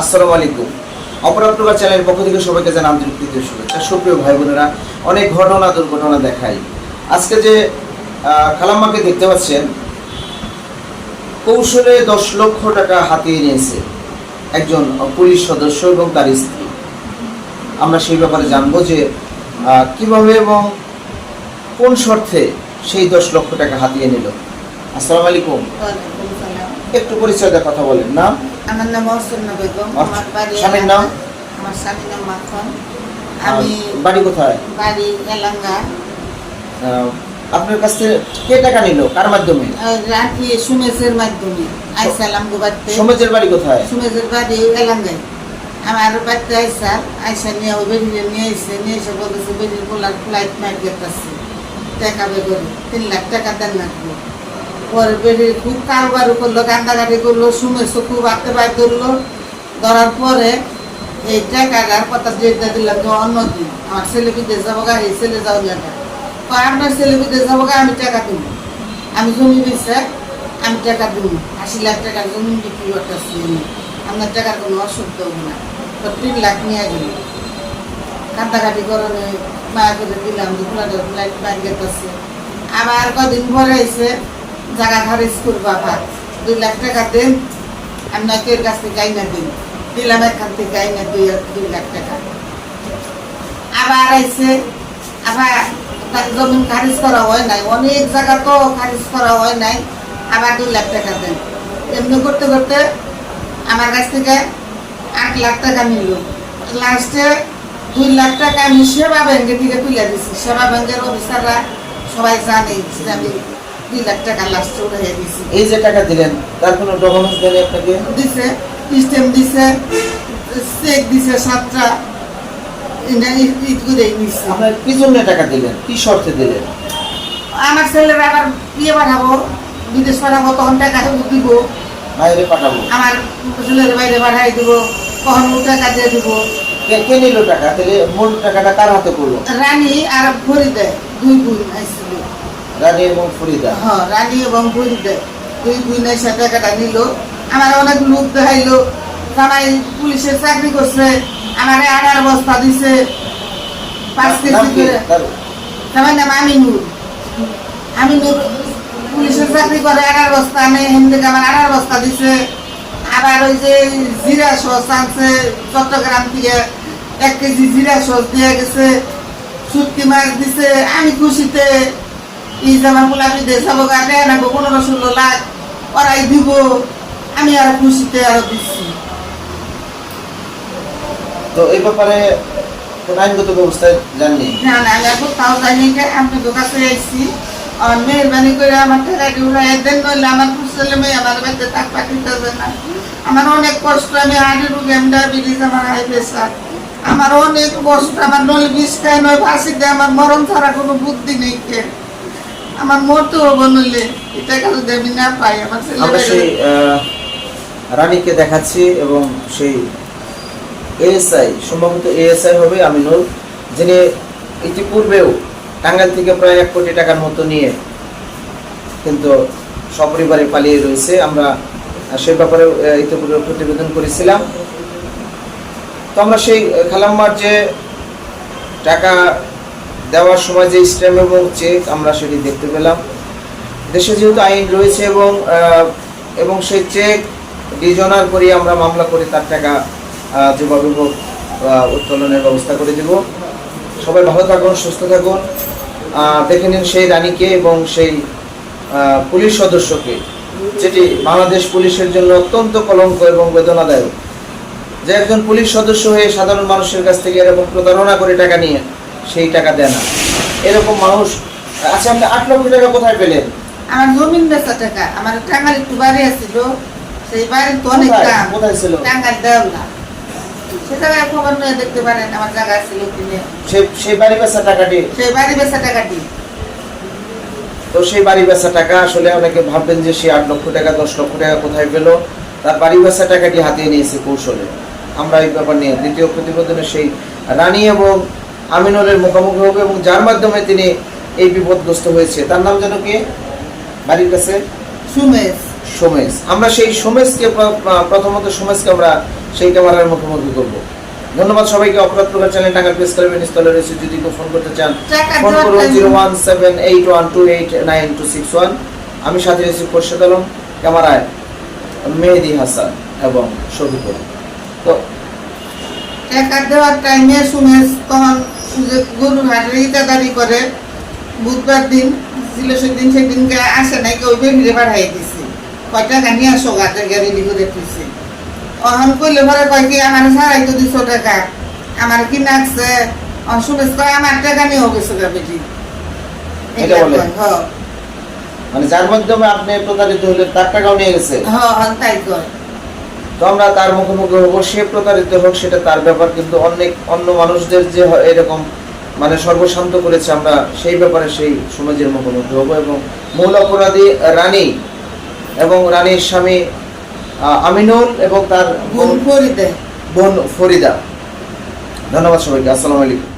আসসালামু আলাইকুম। অপরাধ প্রকার চ্যানেলের পক্ষ থেকে সবাইকে জানাই আন্তরিক শুভেচ্ছা। সুপ্রিয় ভাই বোনেরা অনেক ঘটনা দুর্ঘটনা দেখাই। আজকে যে খালাম্মাকে দেখতে পাচ্ছেন, কৌশলে দশ লক্ষ টাকা হাতিয়ে নিয়েছে একজন পুলিশ সদস্য এবং তার স্ত্রী। আমরা সেই ব্যাপারে জানব যে কীভাবে এবং কোন শর্তে সেই দশ লক্ষ টাকা হাতিয়ে নিল। আসসালামু আলাইকুম। একটু পরিচয় দিয়ে কথা বলেন। না আমার নাম অর্চনা বেগম। আমার বাড়ি স্বামীর নাম? আমার স্বামীর নাম মাখন। আমি বাড়ি কোথায়? বাড়ি এলাঙ্গা। আপনার কাছ থেকে কে টাকা নিল? কার মাধ্যমে? রাখি সুমেশের মাধ্যমে। আইসালাম গোবাড়িতে সমাজের বাড়ি কোথায়? সুমেশের বাড়ি এলাঙ্গায়। আমার বাড়িতে আইসা আইসা নিয়ে ও বেরিয়ে নিয়ে এসে নিয়ে এসে বলেছে বেরিয়ে বলার ফ্লাইট মার্কেট গেতেছে টাকা বের তিন লাখ টাকা দেন লাগবে। পরে বেরিয়ে খুব কারবার করল কান্দাকাটি করল সুমেশ খুব আটতে বাইর ধরলো। ধরার পরে এই টাকাটার কথা যেটা দিলাম তো অন্য দিন। আমার ছেলে বিদেশ যাব গা, এই ছেলে যাও তো আপনার ছেলে বিদেশ যাব গা, আমি টাকা দেবো। আমি জমি দিচ্ছে আমি টাকা দেবো। আশি লাখ টাকার জমি বিক্রি করতেছি আমি। আপনার টাকার কোনো অসুবিধা হবে না। তো তিন লাখ নিয়ে গেল। কান্দাকাটি করে মায়া করে দিলাম দুপুরাটা ফ্লাইট মার গেতেছে আবার কদিন পরে এসে জায়গা খারিজ করবা ভাত, দুই লাখ টাকা দেন, আমি নয়কের কাছ থেকে আইনা দিন দিলাম এখান থেকে আইনা দুই দুই লাখ টাকা। আবার আইসে আবার জমিন খারিজ করা হয় নাই, অনেক জায়গা তো খারিজ করা হয় নাই, আবার দুই লাখ টাকা দেন। এমনি করতে করতে আমার কাছ থেকে আট লাখ টাকা নিল। লাস্টে দুই লাখ টাকা আমি সেবা ব্যাংকে থেকে তুলে দিছি। সেবা ব্যাংকের অফিসাররা সবাই জানে আমি দুই লাখ টাকা লাস্টে উড়াইয়া দিছি এই যে টাকা দিলেন তার কোনো ডকুমেন্টস দেন আপনাকে? দিছে সিস্টেম দিছে চেক দিছে সাতটা এটা ঈদ করে নিচ্ছে আপনার কি জন্য টাকা দিলেন? কি শর্তে দিলেন? আমার ছেলের আবার বিয়ে পাঠাবো বিদেশ পাঠাবো তখন টাকা দিব। বাইরে পাঠাবো? আমার ছেলের বাইরে পাঠাই দিব কখন টাকা দিয়ে দিব। কে নিল টাকা? তাহলে মূল টাকাটা কার হাতে করল রানী আর ফরিদে দুই বোন আইছিল। রানী এবং ফরিদা। হ্যাঁ রানী এবং ফরিদে। দুই বোন এসে টাকাটা নিল। আমার অনেক লোক দেখাইলো। জামাই পুলিশের চাকরি করছে। আমারে আনার বস্তা দিছে। পাঁচ কেজি? করে। আমার নাম আমিনুর। আমিনুর পুলিশের চাকরি করে আনার বস্তা আনে। হিন্দিকে আমার আনার বস্তা দিছে। আবার ওই যে জিরা সস আনছে চট্টগ্রাম থেকে। এক কেজি জিরা সস দিয়ে গেছে। শুটকি মাছ দিছে। আমি খুশিতে এই গোলাপি দিয়ে যাব গাড়ি আনাবো পনেরো ষোলো লাখ ওরাই দিব। আমি আর খুশিতে আরও দিচ্ছি তো এই ব্যাপারে কোন আইনগত ব্যবস্থায় জাননি না না আমি তাও জানি আমি কাছে আইছি আর মেহরবানি করে আমার টাকাটি উড়াই দেন নইলে আমার ছেলে মেয়ে আমার বাড়িতে তাক পাঠিয়ে না। আমার অনেক কষ্ট আমি হাড়ি রুগী আমি ডায়াবেটিস আমার হাই প্রেশার আমার অনেক কষ্ট আমার নইলে বিষ খাই নয় ফাঁসি দেয় আমার মরণ ছাড়া কোনো বুদ্ধি নেই কে আমার নইলে এই টাকা যদি আমি না পাই আমার আমরা সেই রানীকে দেখাচ্ছি এবং সেই এএসআই সম্ভবত এএসআই হবে আমিনুল যিনি ইতিপূর্বেও টাঙ্গাইল থেকে প্রায় এক কোটি টাকার মতো নিয়ে কিন্তু সপরিবারে পালিয়ে রয়েছে। আমরা সে ব্যাপারে ইতিপূর্বে প্রতিবেদন করেছিলাম। তো আমরা সেই খালাম্মার যে টাকা দেওয়ার সময় যে স্ট্যাম্প এবং চেক আমরা সেটি দেখতে পেলাম। দেশে যেহেতু আইন রয়েছে এবং এবং সেই চেক ডিজনার করে আমরা মামলা করে তার টাকা যেভাবে উত্তোলনের ব্যবস্থা করে দেব। সবাই ভালো থাকুন, সুস্থ থাকুন। দেখে নিন সেই রানীকে এবং সেই পুলিশ সদস্যকে, যেটি বাংলাদেশ পুলিশের জন্য অত্যন্ত কলঙ্ক এবং বেদনাদায়ক। যে একজন পুলিশ সদস্য হয়ে সাধারণ মানুষের কাছ থেকে এরকম প্রতারণা করে টাকা নিয়ে সেই টাকা দেয় না। এরকম মানুষ আচ্ছা আপনি আট লক্ষ টাকা কোথায় পেলেন? আমার জমিন বেচা টাকা আমার টাঙ্গাল একটু বাড়ি আসছিল সেই বাড়ির তো অনেক কোথায়? দাম। কোথায় ছিল? টাঙ্গাল দেওয়া না খবর নিয়ে দেখতে পারেন আমার জায়গা ছিল কিনে। সেই সেই বাড়ি বেচা টাকাটি? সেই বাড়ি বেচা টাকাটি। তো সেই বাড়ি বেচা টাকা আসলে অনেকে ভাববেন যে সে আট লক্ষ টাকা দশ লক্ষ টাকা কোথায় পেল? তার বাড়ি বেচা টাকাটি হাতিয়ে নিয়েছে কৌশলে। আমরা এই ব্যাপার নিয়ে দ্বিতীয় প্রতিবেদনে সেই রানী এবং আমিনুলের মুখোমুখি হবে এবং যার মাধ্যমে তিনি এই বিপদগ্রস্ত হয়েছে তার নাম যেন কি? বাড়ির কাছে? সুমেশ। সোমেশ। আমরা সেই সোমেশকে প্র- প্র- প্রথমত সোমেশকে আমরা সেই ক্যামেরার মুখোমুখি করব। ধন্যবাদ সবাইকে অপরাধ প্রকার চ্যানেল টাঙ্গাল প্রেস ক্লাবের নিস্তলে রয়েছে যদি কেউ ফোন করতে চান ফোন করুন zero one seven eight one two eight nine two six one আমি সাথে রয়েছি খোরশেদ আলম ক্যামেরায় মেহেদি হাসান এবং শফিকুল তো টাকা দেওয়ার টাইমে শুনে তখন গরুর হাটের ইটাদারি করে বুধবার দিন ছিল সেদিন সেদিনকে আসে নাই কেউ বেরিয়ে পাঠাই দিছি। কয় টাকা নিয়ে আসো গাতে রেডি করে দিছি অহন কইলে পরে কয় কি আমার সারাই তো দুশো টাকা। আমার কি নাকছে শুনেছ কয় আমার টাকা নিয়ে গেছে গা বেটি? হ্যাঁ। মানে যার মাধ্যমে আপনি প্রতারিত হলে তার টাকাও নিয়ে গেছে? হ্যাঁ তাই কয়। তো আমরা তার মুখোমুখি হব সে প্রতারিত হোক সেটা তার ব্যাপার কিন্তু অনেক অন্য মানুষদের যে এরকম মানে সর্বশান্ত করেছে আমরা সেই ব্যাপারে সেই সমাজের মুখোমুখি হব এবং মূল অপরাধী রানী এবং রানীর স্বামী আমিনুল এবং তার বোন করে বোন ফরিদা। ধন্যবাদ সবাইকে আসসালামু আলাইকুম।